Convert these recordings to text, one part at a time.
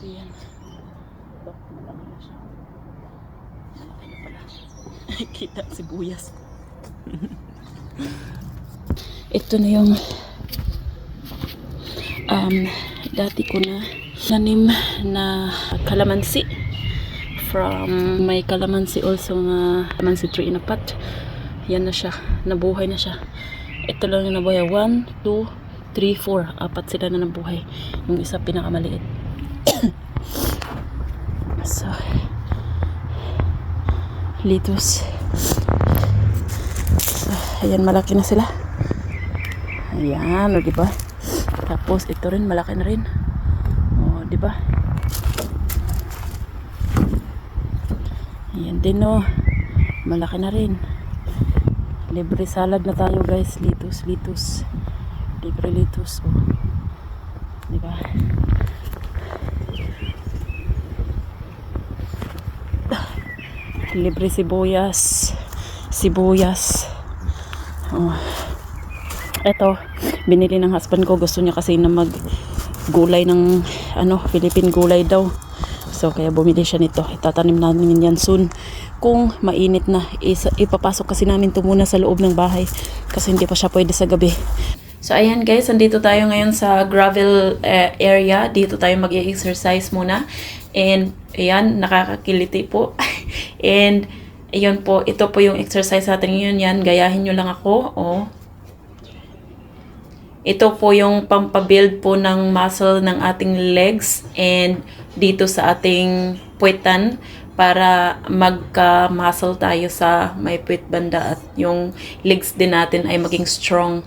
Ayan. Ito, malaki na siya. Malaki na pala. Kita sibuyas. Ito na yung um, dati ko na nanim na kalamansi from may kalamansi also na kalamansi tree in a pot yan na siya nabuhay na siya ito lang yung nabuhay 1, 2, 3, 4 apat sila na nabuhay yung isa pinakamaliit so litos. So, ayan malaki na sila. Ayan o diba tapos ito rin malaki na rin. O diba ayan din o. Malaki na rin. Libre salad na tayo guys. Litos litos. Libre litos o. Diba libre sibuyas. Sibuyas. Oh. eto binili ng husband ko. Gusto niya kasi na mag gulay ng ano Philippine gulay daw. So kaya bumili siya nito. Itatanim namin yan soon. Kung mainit na isa, ipapasok kasi namin to muna sa loob ng bahay kasi hindi pa siya pwede sa gabi. So ayan guys, andito tayo ngayon sa gravel eh, area. Dito tayo mag-exercise muna. And ayan, nakakakiliti po. And ayun po, ito po yung exercise natin ngayon. Yan, gayahin nyo lang ako. Oh. Ito po yung pampabuild po ng muscle ng ating legs and dito sa ating puwetan para magka-muscle tayo sa may puwet banda at yung legs din natin ay maging strong.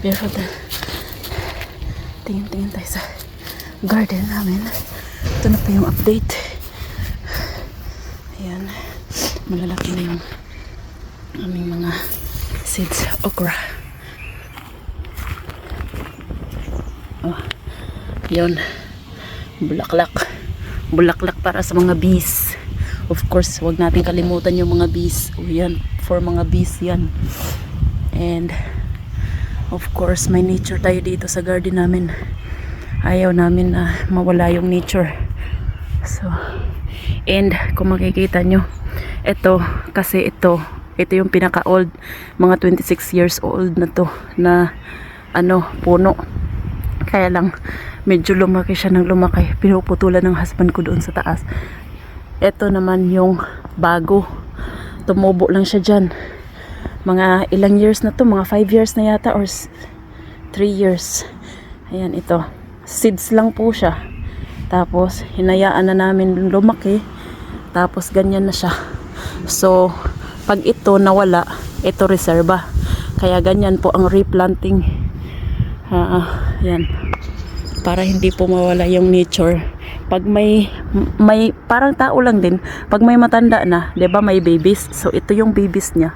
Barefoot na. Tingin-tingin tayo sa garden namin. Ito na pa yung update. Ayan. Malalaki na yung aming mga seeds okra. Oh, yun. Bulaklak. Bulaklak para sa mga bees. Of course, wag natin kalimutan yung mga bees. O yan, for mga bees yan. And, of course, may nature tayo dito sa garden namin. Ayaw namin na mawala yung nature. So, and kung makikita nyo, ito, kasi ito, ito yung pinaka-old, mga 26 years old na to, na, ano, puno. Kaya lang, medyo lumaki siya ng lumaki. Pinuputulan ng husband ko doon sa taas. Ito naman yung bago. Tumubo lang siya dyan. Mga ilang years na to, mga 5 years na yata or 3 years. Ayan, ito. Seeds lang po siya. Tapos, hinayaan na namin lumaki. Tapos, ganyan na siya. So, pag ito nawala, ito reserba. Kaya ganyan po ang replanting. Ah, yan. Para hindi po mawala yung nature. Pag may may parang tao lang din, pag may matanda na, 'di ba may babies. So ito yung babies niya.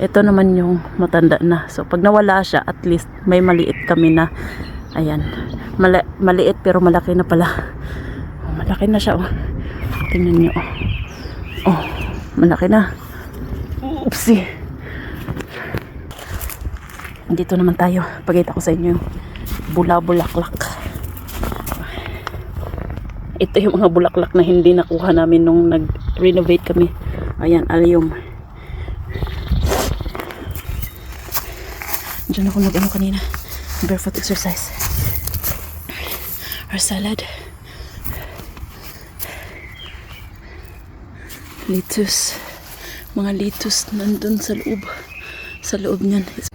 Ito naman yung matanda na. So pag nawala siya, at least may maliit kami na ayan. Mala- maliit pero malaki na pala. Oh, malaki na siya oh. Tingnan niyo oh. Oh, malaki na. Oopsie. Dito naman tayo. Pagkita ko sa inyo yung bula-bulaklak. Ito yung mga bulaklak na hindi nakuha namin nung nag-renovate kami. Ayan, aliyum. Diyan ako nag-ano kanina. Barefoot exercise. Our salad. Lettuce. Mga lettuce nandun sa loob. Sa loob niyan.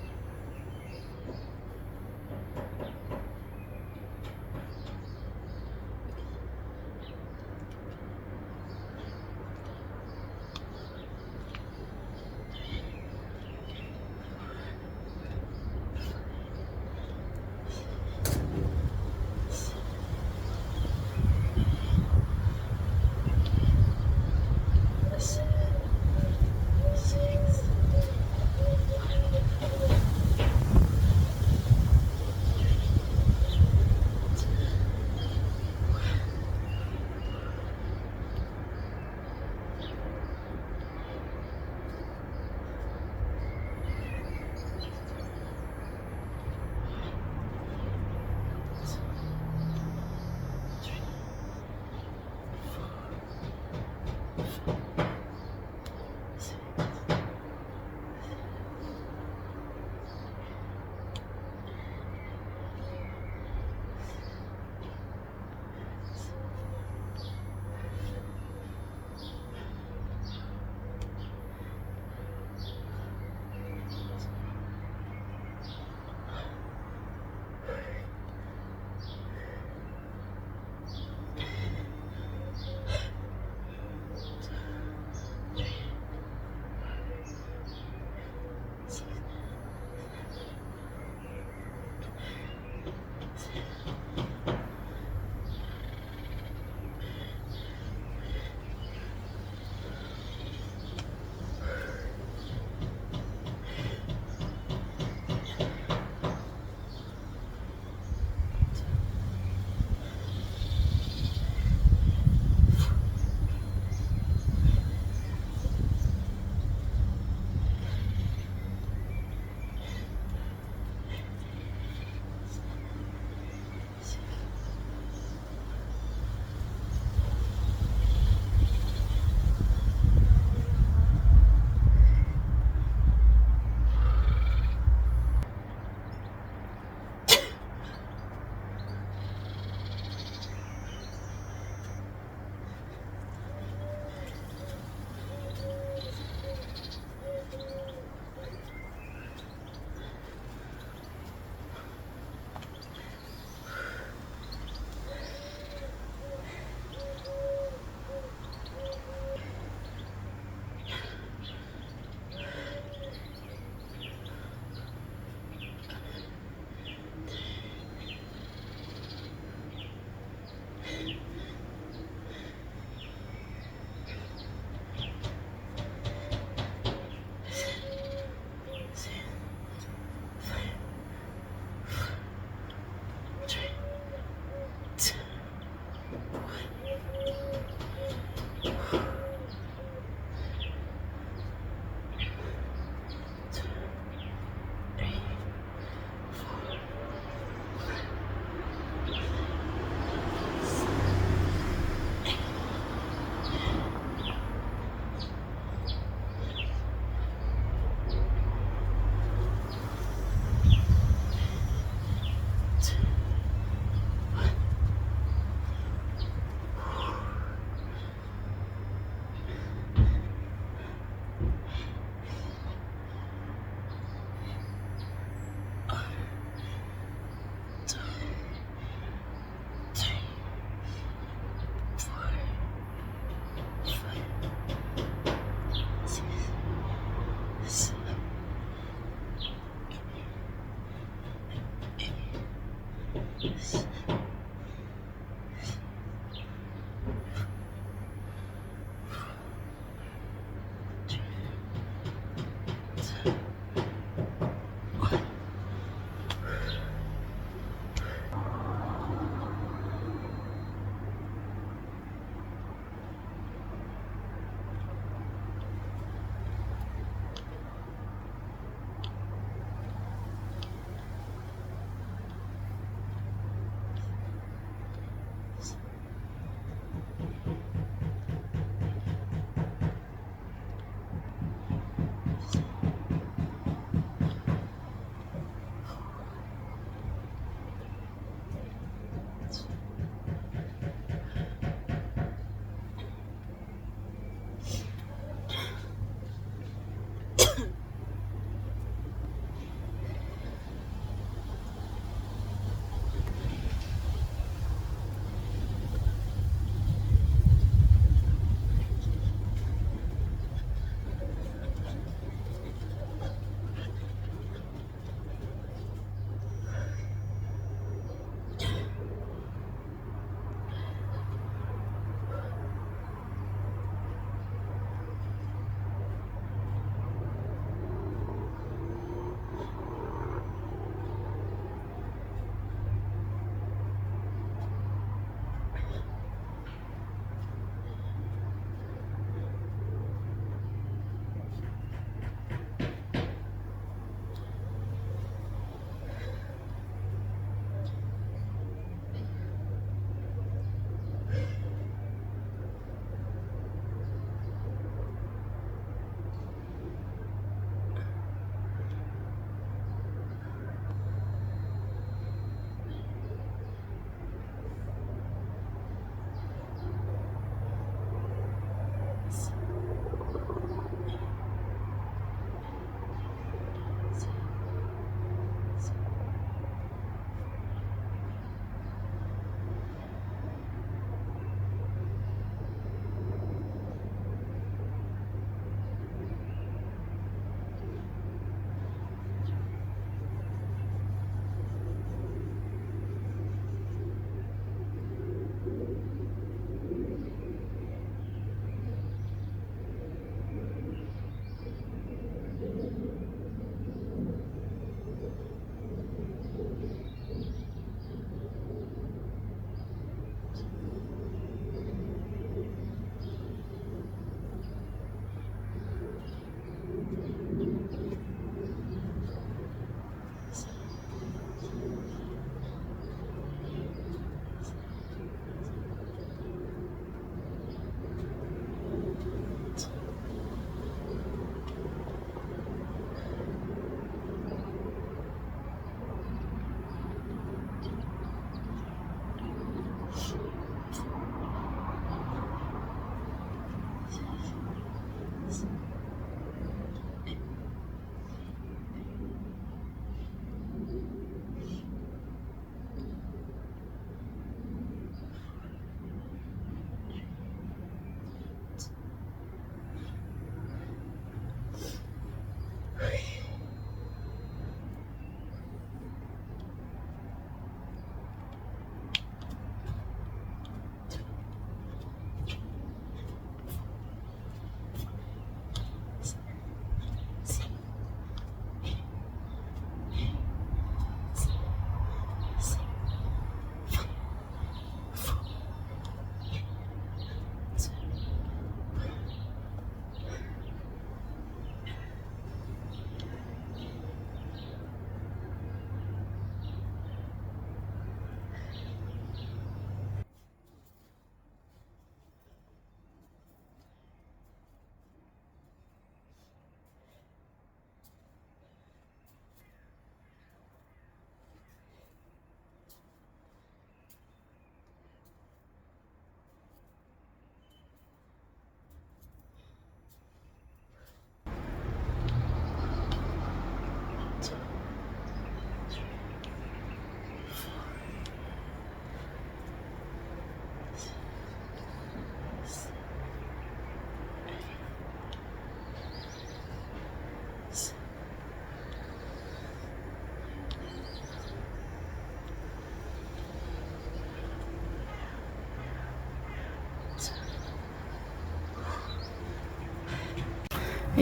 use.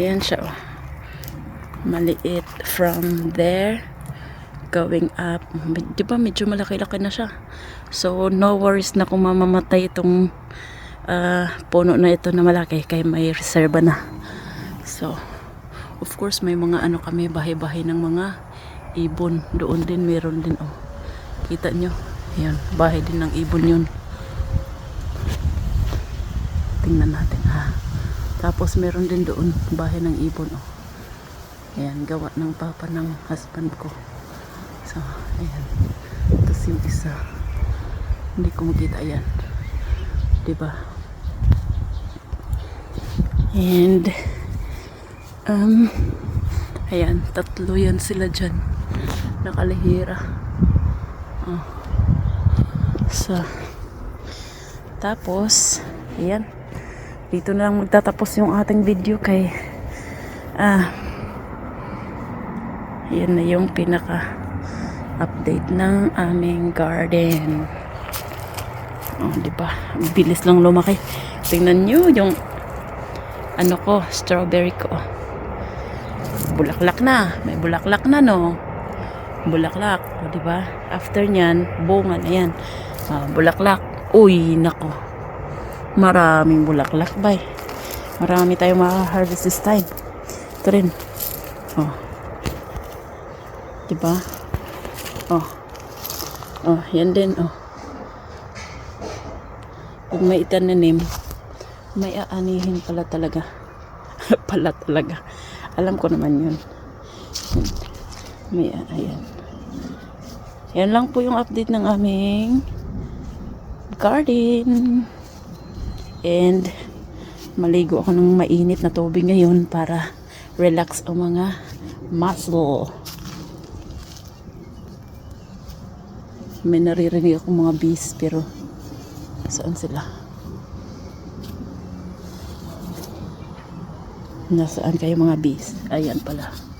Ayan siya. oh. Maliit from there going up. Di ba medyo malaki-laki na siya. So no worries na kung mamamatay itong ah, puno na ito na malaki kaya may reserva na. So of course may mga ano kami bahay-bahay ng mga ibon. Doon din meron din oh. Kita nyo? Ayan, bahay din ng ibon yun. Tingnan natin ha. Tapos meron din doon bahay ng ibon oh. Ayan, gawa ng papa ng husband ko. So, ayan. Tapos yung isa. Hindi ko makita yan. Diba? And, um, ayan, tatlo yan sila dyan. Nakalihira. Oh. So, tapos, ayan. Dito na lang magtatapos yung ating video kay, ah, yan na yung pinaka update ng aming garden. Oh, di ba? Bilis lang lumaki. Tingnan nyo yung ano ko, strawberry ko. Bulaklak na. May bulaklak na, no? Bulaklak. O, di ba? After nyan, bunga na yan. Ah, bulaklak. Uy, nako. Maraming bulaklak, bay. Marami tayong makaharvest this time. Ito rin. Oh. Diba? Oh. Oh, yan din, oh. Pag may itananim, may aanihin pala talaga. pala talaga. Alam ko naman yun. May, ayan. Yan lang po yung update ng aming garden. And, maligo ako ng mainit na tubig ngayon para relax ang mga muscle. May naririnig akong mga bees pero saan sila? Nasaan kayo mga bees? Ayan pala.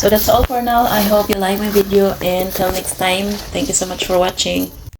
So that's all for now. I hope you like my video and till next time, thank you so much for watching.